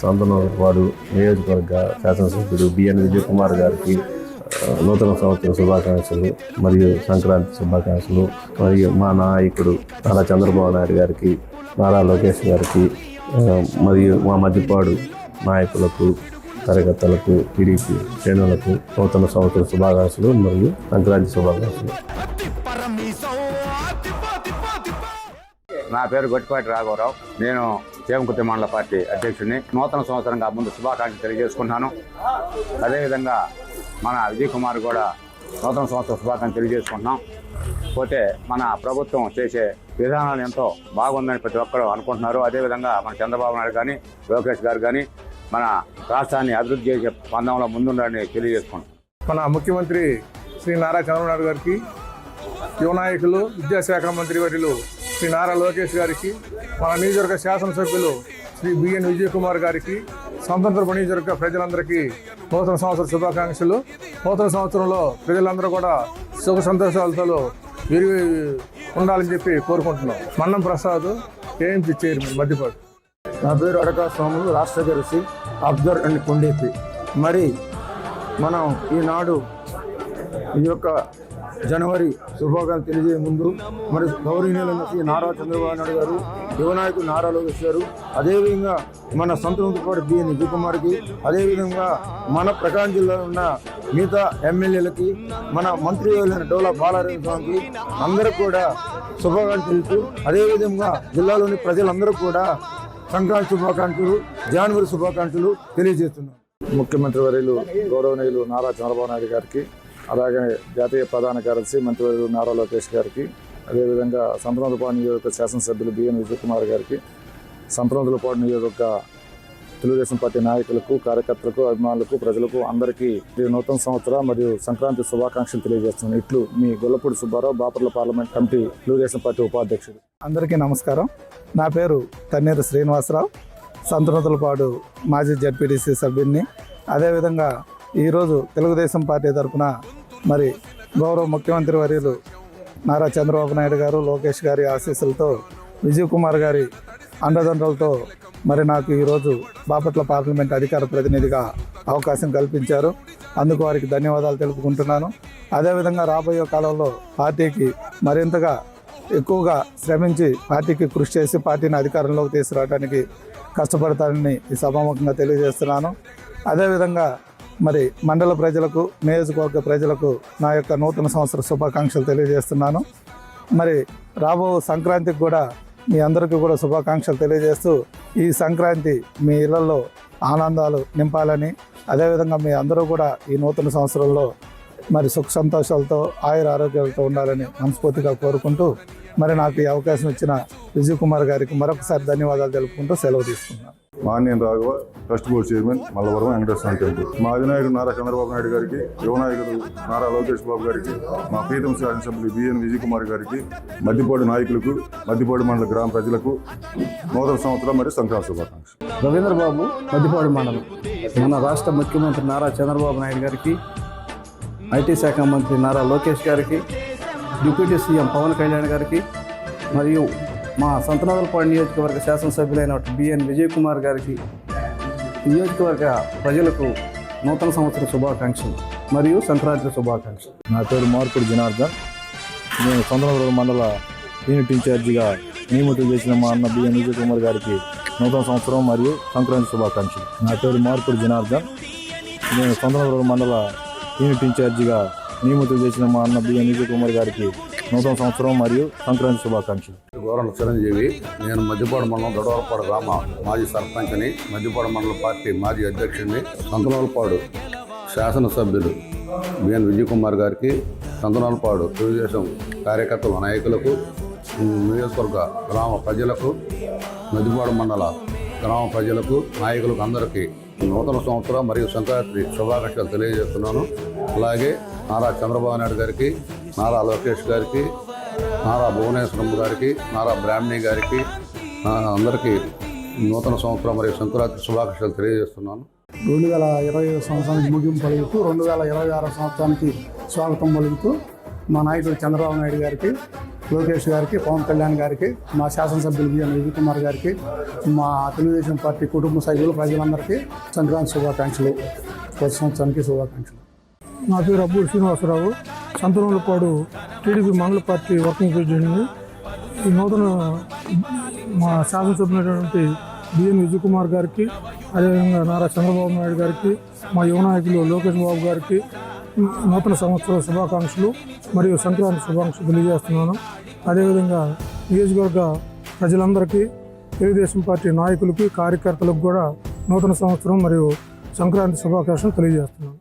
సంతనవాడు నియోజకవర్గ శాసనసభ్యుడు బిఎన్ విజయ్ కుమార్ గారికి నూతన సంవత్సర శుభాకాంక్షలు మరియు సంక్రాంతి శుభాకాంక్షలు. మరియు మా నాయకుడు నారా చంద్రబాబు నాయుడు గారికి నారా లోకేష్ గారికి మరియు మా మధ్యపాడు నాయకులకు కార్యకర్తలకు టీడీపీ శ్రేణులకు నూతన సంవత్సర శుభాకాంక్షలు మరియు సంక్రాంతి శుభాకాంక్షలు. నా పేరు గొట్టిపాటి రాఘవరావు. నేను చేమకుర్తి మండల పార్టీ అధ్యక్షుడిని. నూతన సంవత్సరంగా ముందు శుభాకాంక్షలు తెలియజేసుకుంటున్నాను. అదేవిధంగా మన విజయ్ కుమార్ కూడా నూతన సంవత్సర శుభాకాంక్షలు తెలియజేసుకుంటున్నాం. పోతే మన ప్రభుత్వం చేసే విధానాలు ఎంతో బాగుందని ప్రతి ఒక్కరూ అనుకుంటున్నారు. అదేవిధంగా మన చంద్రబాబు నాయుడు కానీ లోకేష్ గారు కానీ మన రాష్ట్రాన్ని అభివృద్ధి చేసే పందంలో ముందుండాలని తెలియజేసుకుంటున్నాం. మన ముఖ్యమంత్రి శ్రీ నారా చంద్రబాబు నాయుడు గారికి యువనాయకులు విద్యాశాఖ మంత్రి వర్యులు శ్రీ నారా లోకేష్ గారికి మన నియోజకవర్గ శాసనసభ్యులు శ్రీ బిఎన్ విజయ్ కుమార్ గారికి స్వతంత్ర నియోజకవర్గ ప్రజలందరికీ నూతన సంవత్సర శుభాకాంక్షలు. నూతన సంవత్సరంలో ప్రజలందరూ కూడా సుఖ సంతోషాలతో విరిగి ఉండాలని చెప్పి కోరుకుంటున్నాం. మన్నం ప్రసాద్ ఏఎంసీ చైర్మన్ మధ్యపాటు నా పేరు అడకా స్వాములు రాష్ట్ర దర్శి అబ్జర్ అండ్ కొండేపి. మరి మనం ఈనాడు ఈ యొక్క జనవరి శుభాకాంక్షలు తెలియజే ముందు మరి గౌరవనీయులైన శ్రీ నారా చంద్రబాబు నాయుడు గారు యువనాయకుడు నారా లోకేష్ గారు అదేవిధంగా మన సంతృప్తిపాటి బిఎన్ విజయకుమార్కి అదేవిధంగా మన ప్రకాశం జిల్లాలో ఉన్న మిగతా ఎమ్మెల్యేలకి మన మంత్రి డోలా బాలారాయణ స్వామికి అందరూ కూడా శుభాకాంక్షలు తెలుపుతూ అదేవిధంగా జిల్లాలోని ప్రజలందరూ కూడా సంక్రాంతి శుభాకాంక్షలు జనవరి శుభాకాంక్షలు తెలియజేస్తున్నాం. ముఖ్యమంత్రి వర్యులు గౌరవనీయులు నారా చంద్రబాబు నాయుడు గారికి అలాగే జాతీయ ప్రధాన కార్యదర్శి మంత్రివర్యులు నారా లోకేష్ గారికి అదేవిధంగా సంతనోదపాడు నియోజక శాసనసభ్యులు బిఎన్ విజయ్ కుమార్ గారికి సంతనోదలపాడు నియోజక తెలుగుదేశం పార్టీ నాయకులకు కార్యకర్తలకు అభిమానులకు ప్రజలకు అందరికీ ఈ నూతన సంవత్సర మరియు సంక్రాంతి శుభాకాంక్షలు తెలియజేస్తున్నాను. ఇట్లు మీ Gollapudi Subbarao Baparla parliament committee Telugu Desam party ఉపాధ్యక్షుడు. అందరికీ నమస్కారం. నా పేరు తన్నేరు శ్రీనివాసరావు సంతనతులపాడు మాజీ జడ్పీటీసీ సభ్యుడిని. అదేవిధంగా ఈరోజు తెలుగుదేశం పార్టీ తరఫున మరి గౌరవ ముఖ్యమంత్రి వర్యులు నారా చంద్రబాబు నాయుడు గారు లోకేష్ గారి ఆశీస్సులతో విజయ్ కుమార్ గారి అండదండలతో మరి నాకు ఈరోజు బాపట్ల పార్లమెంట్ అధికార ప్రతినిధిగా అవకాశం కల్పించారు. అందుకు వారికి ధన్యవాదాలు తెలుపుకుంటున్నాను. అదేవిధంగా రాబోయే కాలంలో పార్టీకి మరింతగా ఎక్కువగా శ్రమించి పార్టీకి కృషి చేసి పార్టీని అధికారంలోకి తీసుకురావడానికి కష్టపడతానని ఈ సభాముఖంగా తెలియజేస్తున్నాను. అదేవిధంగా మరి మండల ప్రజలకు నియోజకవర్గ ప్రజలకు నా యొక్క నూతన సంవత్సర శుభాకాంక్షలు తెలియజేస్తున్నాను. మరి రాబో సంక్రాంతికి కూడా మీ అందరికీ కూడా శుభాకాంక్షలు తెలియజేస్తూ ఈ సంక్రాంతి మీ ఇళ్ళలో ఆనందాలు నింపాలని అదేవిధంగా మీ అందరూ కూడా ఈ నూతన సంవత్సరంలో మరి సుఖ సంతోషాలతో ఆయుర ఆరోగ్యాలతో ఉండాలని మనస్ఫూర్తిగా కోరుకుంటూ మరి నాకు ఈ అవకాశం ఇచ్చిన విజయ్ కుమార్ గారికి మరొకసారి ధన్యవాదాలు తెలుపుకుంటూ సెలవు తీసుకున్నాను Manyam Raghava trust board chairman Mallavaram Venkateswara temple. మా అధినాయకుడు నారా చంద్రబాబు నాయుడు గారికి యువనాయకుడు నారా లోకేష్ బాబు గారికి మా ప్రీతం శాసనసభ్యులు బిఎన్ విజయ్ కుమార్ గారికి మద్దిపాడు నాయకులకు మద్దిపాడు మండల గ్రామ ప్రజలకు నూతన సంవత్సరం మరియు సంక్రాంతి శుభాకాంక్షలు. రవీంద్ర బాబు మద్దిపాడు మండలం. మన రాష్ట్ర ముఖ్యమంత్రి నారా చంద్రబాబు నాయుడు గారికి ఐటీ శాఖ మంత్రి నారా లోకేష్ గారికి డిప్యూటీ సీఎం పవన్ కళ్యాణ్ గారికి మరియు మా సంతనాదలపాడు నియోజకవర్గ శాసనసభ్యులైన బిఎన్ విజయ్ కుమార్ గారికి నియోజకవర్గ ప్రజలకు నూతన సంవత్సర శుభాకాంక్షలు మరియు సంక్రాంతి శుభాకాంక్షలు. నా పేరు మార్కుడు జనార్దన్. నేను సొంతనగరం మండల యూనిట్ ఇన్ఛార్జిగా నియమితం చేసిన మా అన్న బిఎన్ విజయ్ కుమార్ గారికి నూతన సంవత్సరం మరియు సంక్రాంతి శుభాకాంక్షలు. నా పేరు మార్పుడు జనార్దన్. నేను సొంతనగరం మండల యూనిట్ ఇన్ఛార్జిగా నియమితం చేసిన మా అన్న బిఎన్ విజయ్ కుమార్ గారికి నూతన సంవత్సరం మరియు సంక్రాంతి శుభాకాంక్షలు. గౌరవ చిరంజీవి నేను మధ్యపాడు మండలం దొడవలపాడు రామ మాజీ సర్పంచ్ని మధ్యపాడు మండల పార్టీ మాజీ అధ్యక్షుడిని సంతనాలపాడు శాసనసభ్యులు బిఎన్ విజయకుమార్ గారికి సంతనాలపాడు తెలుగుదేశం కార్యకర్తల నాయకులకు నియోజకవర్గ గ్రామ ప్రజలకు మధ్యపాడు మండల గ్రామ ప్రజలకు నాయకులకు అందరికీ నూతన సంవత్సరం మరియు సంక్రాంతి శుభాకాంక్షలు తెలియజేస్తున్నాను. అలాగే నారా చంద్రబాబు నాయుడు గారికి నారా లోకేష్ గారికి నారా భువనేశ్వరం గారికి నారా బ్రాహ్మణి గారికి అందరికీ నూతన సంవత్సరం మరియు సంక్రాంతి శుభాకాంక్షలు తెలియజేస్తున్నాను. రెండు వేల ఇరవై ఐదు సంవత్సరానికి ముగింపు పలుకుతూ రెండు వేల ఇరవై ఆరు సంవత్సరానికి స్వాగతం పలుకుతూ మా నాయకుడు చంద్రబాబు నాయుడు గారికి లోకేష్ గారికి పవన్ కళ్యాణ్ గారికి మా శాసనసభ్యులు బిఎన్ విజయ్ కుమార్ గారికి మా తెలుగుదేశం పార్టీ కుటుంబ సభ్యులు ప్రజలందరికీ సంక్రాంతి శుభాకాంక్షలు. కొత్త సంవత్సరానికి శుభాకాంక్షలు. నా పేరు అబ్బూరు శ్రీనివాసరావు. సంతనూలపాడు టీడీపీ మంగళ పార్టీ వర్కింగ్ ప్రెసిడెంట్ని ఈ నూతన మా శాసనసభ్యులైనటువంటి బిఎన్ విజయకుమార్ గారికి అదేవిధంగా నారా చంద్రబాబు నాయుడు గారికి మా యువ నాయకులు లోకేష్ బాబు గారికి నూతన సంవత్సర శుభాకాంక్షలు మరియు సంక్రాంతి శుభాకాంక్షలు తెలియజేస్తున్నాను. అదేవిధంగా నియోజకవర్గ ప్రజలందరికీ తెలుగుదేశం పార్టీ నాయకులకి కార్యకర్తలకు కూడా నూతన సంవత్సరం మరియు సంక్రాంతి శుభాకాంక్షలు తెలియజేస్తున్నాను.